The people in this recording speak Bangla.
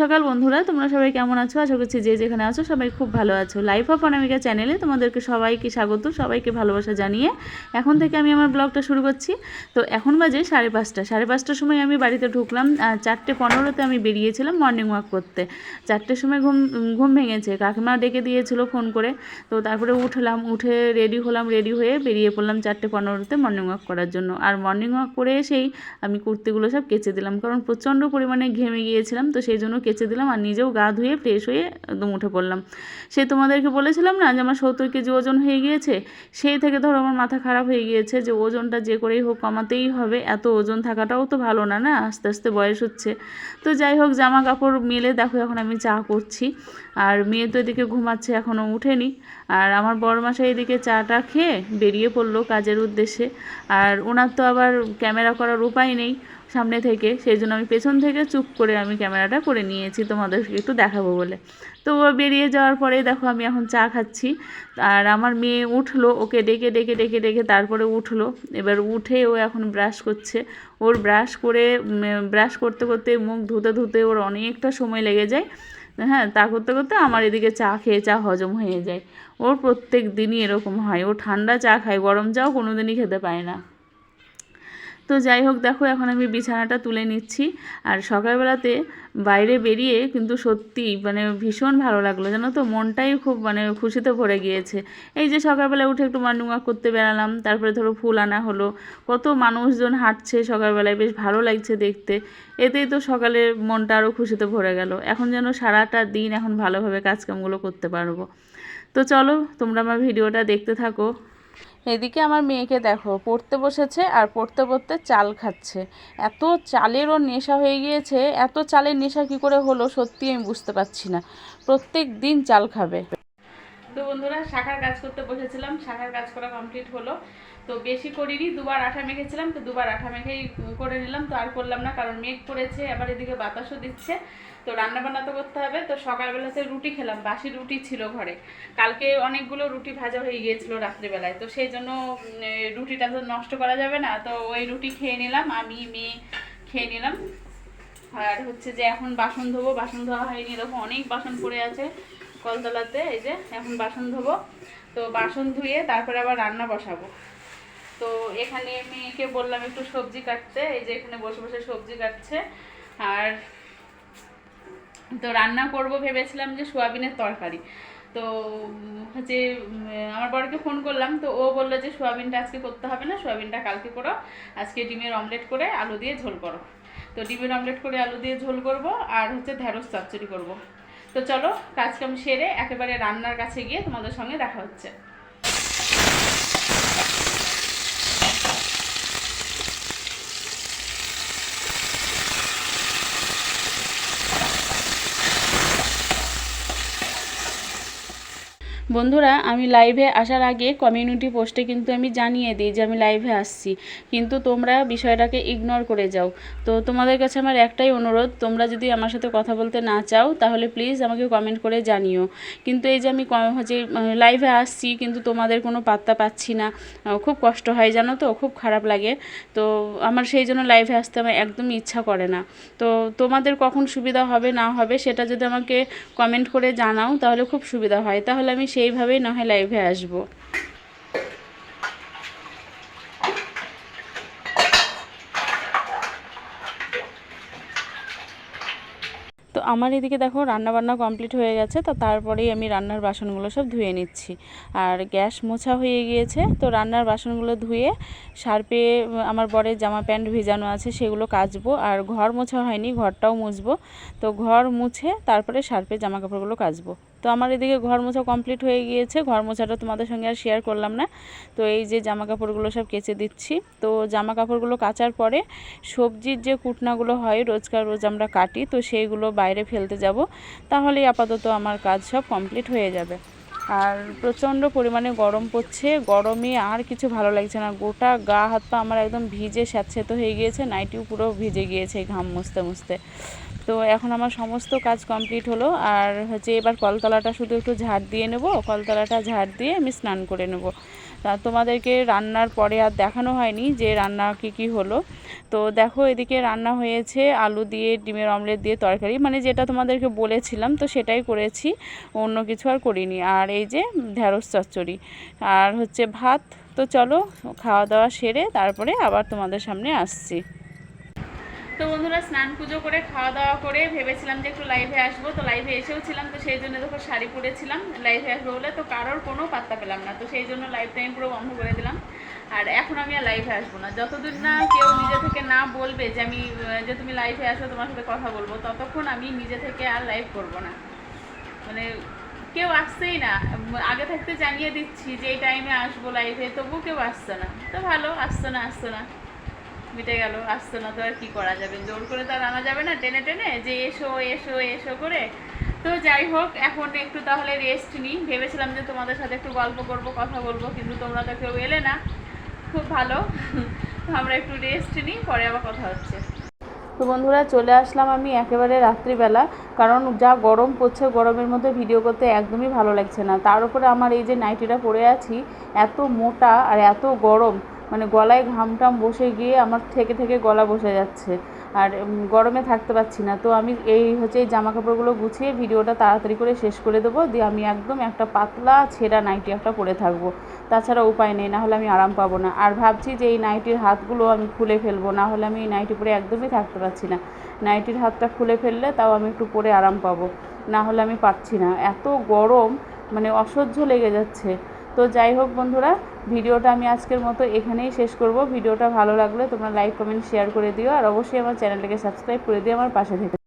সকাল বন্ধুরা, তোমরা সবাই কেমন আছো? আশা করছি যে যেখানে আছো সবাই খুব ভালো আছো। লাইফ অফ অনামিকা চ্যানেলে তোমাদেরকে সবাইকে স্বাগত, সবাইকে ভালোবাসা জানিয়ে এখন থেকে আমি আমার ব্লগটা শুরু করছি। তো এখন বাজে সাড়ে পাঁচটা। সাড়ে পাঁচটার সময় আমি বাড়িতে ঢুকলাম চারটে পনেরোতে আমি বেরিয়েছিলাম মর্নিং ওয়াক করতে। চারটের সময় ঘুম ঘুম ভেঙেছে কাকিমা ডেকে দিয়েছিল ফোন করে। তো তারপরে উঠলাম, উঠে রেডি হলাম রেডি হয়ে বেরিয়ে পড়লাম চারটে পনেরোতে মর্নিং ওয়াক করার জন্য। আর মর্নিং ওয়াক করে এসেই আমি কুর্তিগুলো সব কেচে দিলাম, কারণ প্রচণ্ড পরিমাণে ঘেমে গিয়েছিলাম, তো সেই জন্য কেচে দিলাম আর নিজেও গা ধুয়ে ফ্রেশ হয়ে একদম উঠে পড়লাম। সে তোমাদেরকে বলেছিলাম না যে আমার সত্তর কেজি ওজন হয়ে গিয়েছে? সেই থেকে ধরো আমার মাথা খারাপ হয়ে গিয়েছে যে ওজনটা যে করেই হোক কমাতেই হবে, এত ওজন থাকাটাও তো ভালো না না? আস্তে আস্তে বয়স হচ্ছে। তো যাই হোক জামা কাপড় মেলে দেখো এখন আমি চা করছি। আর মেয়ে তো এদিকে ঘুমাচ্ছে এখনও উঠেনি। আর আমার বড় মাসা এদিকে চাটা খেয়ে বেরিয়ে পড়ল কাজের উদ্দেশ্যে। আর ওনার তো আবার ক্যামেরা করার উপায় নেই। সামনে থেকে সেই জন্য আমি পেছন থেকে চুপ করে আমি ক্যামেরাটা করে নিয়েছি তোমাদেরকে একটু দেখাবো বলে। তো বেরিয়ে যাওয়ার পরে দেখো আমি এখন চা খাচ্ছি। আর আমার মেয়ে উঠল, ওকে ডেকে ডেকে ডেকে ডেকে তারপরে উঠল। এবার উঠে ও এখন ব্রাশ করছে। ওর ব্রাশ করে ব্রাশ করতে করতে মুখ ধুতে ধুতে ওর অনেকটা সময় লেগে যায়। হ্যাঁ তা করতে করতে আমার এদিকে চা খেয়ে, চা হজম হয়ে যায়। ওর প্রত্যেক দিনই এরকম হয়। ও ঠান্ডা চা খায়, গরম চাও কোনো দিনই খেতে পায় না। তো যাই হোক, দেখো এখন আমি বিছানাটা তুলে নিচ্ছি। আর সকালবেলাতে বাইরে বেরিয়ে কিন্তু সত্যি মানে ভীষণ ভালো লাগল, জানো তো? মনটাই খুব মানে খুশিতে ভরে গিয়েছে। এই যে সকালবেলা উঠে একটু ওয়াক করতে বেরালাম, তারপরে ধরো ফুল আনা হলো, কত মানুষজন হাঁটছে সকালবেলায়, বেশ ভালো লাগছে দেখতে। এতেই তো সকালে মনটা আরও খুশিতে ভরে গেল। এখন যেন সারাটা দিন এখন ভালোভাবে কাজকামগুলো করতে পারব। তো চলো, তোমরা আমার ভিডিওটা দেখতে থাকো। এদিকে আমার মেয়েকে দেখো, পড়তে বসেছে আর পড়তে পড়তে চাল খাচ্ছে। এত চালেরও নেশা হয়ে গিয়েছে, এত চালের নেশা কি করে হলো সত্যি আমি বুঝতে পারছি না। প্রত্যেক দিন চাল খাবে। তো বন্ধুরা, শাখার কাজ করতে বসেছিলাম, শাখার কাজ করা কমপ্লিট হলো। তো বেশি করিনি, দুবার আঠা মেখেছিলাম, তো দুবার আঠা মেখেই করে নিলাম, তো আর করলাম না, কারণ মেঘ পড়েছে আবার এদিকে বাতাসও দিচ্ছে, তো রান্না বান্না তো করতে হবে, তো সকালবেলাতে রুটি খেলাম, বাসি রুটি ছিল ঘরে। কালকে অনেকগুলো রুটি ভাজা হয়ে গিয়েছিল রাত্রিবেলায়, তো সেই জন্য রুটিটা তো নষ্ট করা যাবে না, তো ওই রুটি খেয়ে নিলাম, আমি, মেয়ে খেয়ে নিলাম। আর হচ্ছে যে এখন বাসন ধোবো, বাসন ধোয়া হয়নি, এরকম অনেক বাসন পড়ে আছে কলতলাতে, এই যে এখন বাসন ধোবো, তো বাসন ধুয়ে তারপরে আবার রান্না বসাবো। তো এখানে মেয়েকে বললাম একটু সবজি কাটতে, এই যে এখানে বসে বসে সবজি কাটছে। আর তো রান্না করব ভেবেছিলাম যে সোয়াবিনের তরকারি। তো হচ্ছে আমার বরকে ফোন করলাম, তো ও বলল যে সোয়াবিনটা আজকে করতে হবে না, সোয়াবিনটা কালকে করো। আজকে ডিমের অমলেট করে আলু দিয়ে ঝোল করো। তো ডিমের অমলেট করে আলু দিয়ে ঝোল করব, আর হচ্ছে ঢ্যাঁড়স চচ্চড়ি করব। তো চলো, কাজকাম সেরে একেবারে রান্নার কাছে গিয়ে তোমাদের সঙ্গে দেখা হচ্ছে। বন্ধুরা, আমি লাইভে আসার আগে কমিউনিটি পোস্টে কিন্তু আমি জানিয়ে দিই যে আমি লাইভে আসছি। কিন্তু তোমরা বিষয়টাকে ইগনোর করে যাও। তো তোমাদের কাছে আমার একটাই অনুরোধ, তোমরা যদি আমার সাথে কথা বলতে না চাও, তাহলে প্লিজ আমাকে কমেন্ট করে জানিও। কিন্তু এই যে আমি হচ্ছে লাইভে আসছি, কিন্তু তোমাদের কোনো পাত্তা পাচ্ছি না খুব কষ্ট হয় জানো তো, খুব খারাপ লাগে। তো আমার সেই জন্য লাইভে আসতে আমার একদমই ইচ্ছা করে না। তো তোমাদের কখন সুবিধা হবে না হবে সেটা যদি আমাকে কমেন্ট করে জানাও, তাহলে খুব সুবিধা হয়। তাহলে আমি সেইভাবেই না হয় লাইভে আসব। তো আমার এদিকে দেখো রান্না বান্না কমপ্লিট হয়ে গেছে, তো তারপরেই আমি রান্নার বাসনগুলো সব ধুয়ে নিচ্ছি। আর গ্যাস মোছা হয়ে গিয়েছে, তো রান্নার বাসনগুলো ধুয়ে সার্পে, আমার বরের জামা প্যান্ট ভিজানো আছে, সেগুলো কাচবো। আর ঘর মোছা হয়নি, ঘরটাও মুছবো। তো ঘর মুছে তারপরে সার্পে জামা কাপড়গুলো কাচবো। তো আমার এদিকে ঘর মোছা কমপ্লিট হয়ে গিয়েছে। ঘর মোছাটা তোমাদের সঙ্গে আর শেয়ার করলাম না। তো এই যে জামা কাপড়গুলো সব কেচে দিচ্ছি। তো জামা কাপড়গুলো কাচার পরে সবজির যে কুটনাগুলো হয়, রোজকার রোজ আমরা কাটি, তো সেইগুলো বাইরে ফেলতে যাব। তাহলেই আপাতত আমার কাজ সব কমপ্লিট হয়ে যাবে। আর প্রচণ্ড পরিমাণে গরম পড়ছে। গরমে আর কিছু ভালো লাগছে না। গোটা গা হাত পা আমার একদম ভিজে স্যাঁতস্যাঁত হয়ে গিয়েছে। নাইটিও পুরো ভিজে গিয়েছে ঘাম মুছতে মুছতে। তো এখন আমার সমস্ত কাজ কমপ্লিট হলো। আর হচ্ছে এবার কলতলাটা শুধু একটু ঝাড় দিয়ে নেব। কলতলাটা ঝাড় দিয়ে আমি স্নান করে নেব। তোমাদেরকে রান্নার পরে আর দেখানো হয়নি যে রান্না কি কি হলো। তো দেখো, এদিকে রান্না হয়েছে আলু দিয়ে, ডিমের অমলেট দিয়ে তরকারি। মানে যেটা তোমাদেরকে বলেছিলাম, তো সেটাই করেছি। অন্য কিছু আর করিনি। আর এই যে ঢ্যাঁড়স চচ্চড়ি। আর হচ্ছে ভাত। তো চলো, খাওয়া দাওয়া সেরে তারপরে আবার তোমাদের সামনে আসছি। তো বন্ধুরা স্নান পুজো করে খাওয়া দাওয়া করে ভেবেছিলাম যে একটু লাইভে আসব। তো লাইভে এসেও ছিলাম, তো সেই জন্য দেখো শাড়ি পরেছিলাম। লাইভে আসব বলে তো কারোর কোনো পাত্তা পেলাম না। তো সেই জন্য লাইভটা আমি পুরো বন্ধ করে দিলাম। আর এখন আমি আর লাইভে আসব না। যতদিন না কেউ নিজে থেকে না বলবে যে আমি যে তুমি লাইভে আসো, তোমার সাথে কথা বলব, ততক্ষণ আমি নিজে থেকে আর লাইভ করব না। মানে কেউ আসছেই না। আগে থাকতে জানিয়ে দিচ্ছি যে এই টাইমে আসব লাইভে তবুও কেউ আসছে না। তো ভালো, আসছে না আসছে না। মিটে গেল আসতো না তো আর কি করা যাবে? জোর করে তো আর আনা যাবে না টেনে টেনে? যে এসো এসো এসো করে। তো যাই হোক, এখন একটু তাহলে রেস্ট নিই। ভেবেছিলাম যে তোমাদের সাথে একটু গল্প করব, কথা বলব, কিন্তু তোমরা তো কেউ এলে না। খুব ভালো। আমরা একটু রেস্ট নিই, পরে আবার কথা হচ্ছে। তো বন্ধুরা, চলে আসলাম আমি একেবারে রাত্রিবেলা, কারণ যা গরম পড়ছে, গরমের মধ্যে ভিডিও করতে একদমই ভালো লাগছে না। তার উপরে আমার এই যে নাইটিটা পরে আছি, এত মোটা আর এত গরম। মানে গলায় ঘাম টাম বসে গিয়ে আমার থেকে থেকে গলা বসে যাচ্ছে। আর গরমে থাকতে পারছি না। তো আমি এই হচ্ছে এই জামা কাপড়গুলো গুছিয়ে ভিডিওটা তাড়াতাড়ি করে শেষ করে দেবো। দিয়ে আমি একদম একটা পাতলা ছেঁড়া নাইটি একটা পরে থাকব। তাছাড়া উপায় নেই, না হলে আমি আরাম পাবো না। আর ভাবছি যে এই নাইটির হাতগুলো আমি খুলে ফেলব, না হলে আমি এই নাইটি পরে একদমই থাকতে পারছি না। নাইটির হাতটা খুলে ফেললে তাও আমি একটু পরে আরাম পাবো। না হলে আমি পারছি না। এত গরম মানে অসহ্য লেগে যাচ্ছে। তো যাই হোক বন্ধুরা, ভিডিওটা আমি আজকের মতো এখানেই শেষ করব। ভিডিওটা ভালো লাগলে তোমরা লাইক কমেন্ট শেয়ার করে দিও। আর অবশ্যই আমার চ্যানেলটাকে সাবস্ক্রাইব করে দিও আমার পাশে থেকে।